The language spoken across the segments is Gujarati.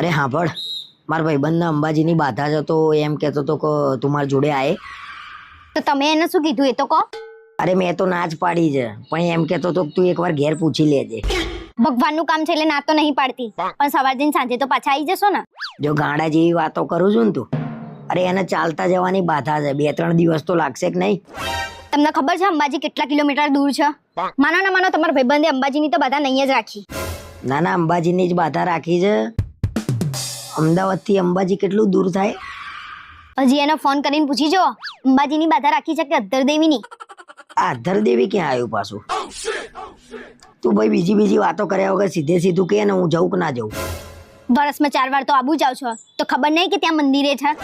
અરે હાંભળ મારા ભાઈબંધને અંબાજીની બાધા જ હતો એમ કહેતો હતો કે તું મારા જોડે આય. તો તમે એને શું કીધું? એ તો કહો. અરે મેં તો ના જ પાડી છે પણ એમ કહેતો હતો કે તું એકવાર ઘેર પૂછી લેજે. ભગવાનનું કામ છે એટલે ના તો નહીં પાડતી. પણ સવાર જઈને સાંજે તો પાછા આવી જશો ને. જો ગાંડા જેવી વાતો કરું છું ને તું અરે એને ચાલતા જવાની બાધા છે બે ત્રણ દિવસ તો લાગશે કે નહીં? તમને ખબર છે અંબાજી કેટલા કિલોમીટર દૂર છે? માનો ના માનો તમારા ભાઈબંધે અંબાજીની તો બધા નહીં જ રાખી. ના ના અંબાજીની જ બાધા રાખી છે. અમદાવાદથી અંબાજી કેટલું દૂર થાય? હજી એને ફોન કરીને પૂછી જો. અંબાજીની બાધા રાખી છે કે અધર દેવીની આ અધર દેવી ક્યાં આવ્યું પાછું? તું ભાઈ બીજી બીજી વાતો કર્યા વગર સીધે સીધું કે ને હું જઉં કે ના જઉં? વર્ષમાં ચાર વાર તો આબુ જાવ છો. તો ખબર નહીં કે ત્યાં મંદિરે છે?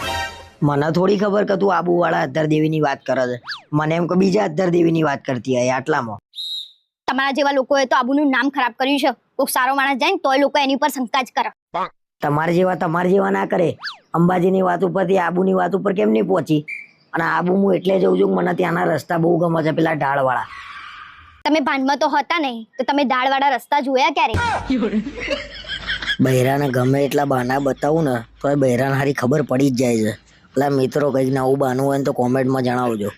મને થોડી ખબર કે તું આબુવાળા અધર દેવીની વાત કરે છે. મને એમ કે બીજા અધર દેવીની વાત કરતી હોય આટલામાં. તમારા જેવા લોકોએ તો આબુનું નામ ખરાબ કર્યું છે. કોઈક સારો માણસ જાય ને તોય લોકો એની ઉપર શંકા જ કરે. તમારા જેવા તમારા જેવા ના કરે. અંબાજીની વાત ઉપરથી આબુની વાત ઉપર કેમ નહીં પહોંચી? અને આબુ હું એટલે જઉં છું મને ત્યાંના રસ્તા બહુ ગમે છે પેલા ઢાળવાળા. તમે ભાનમાં તો હતા નહીં તો તમે દાળવાળા રસ્તા જોયા ક્યારે? બૈરાને ગમે એટલા બહાના બતાવું ને તો એ બૈરાને હારી ખબર પડી જ જાય છે. પેલા મિત્રો કંઈક નવું બહાનું હોય ને તો કોમેન્ટમાં જણાવજો.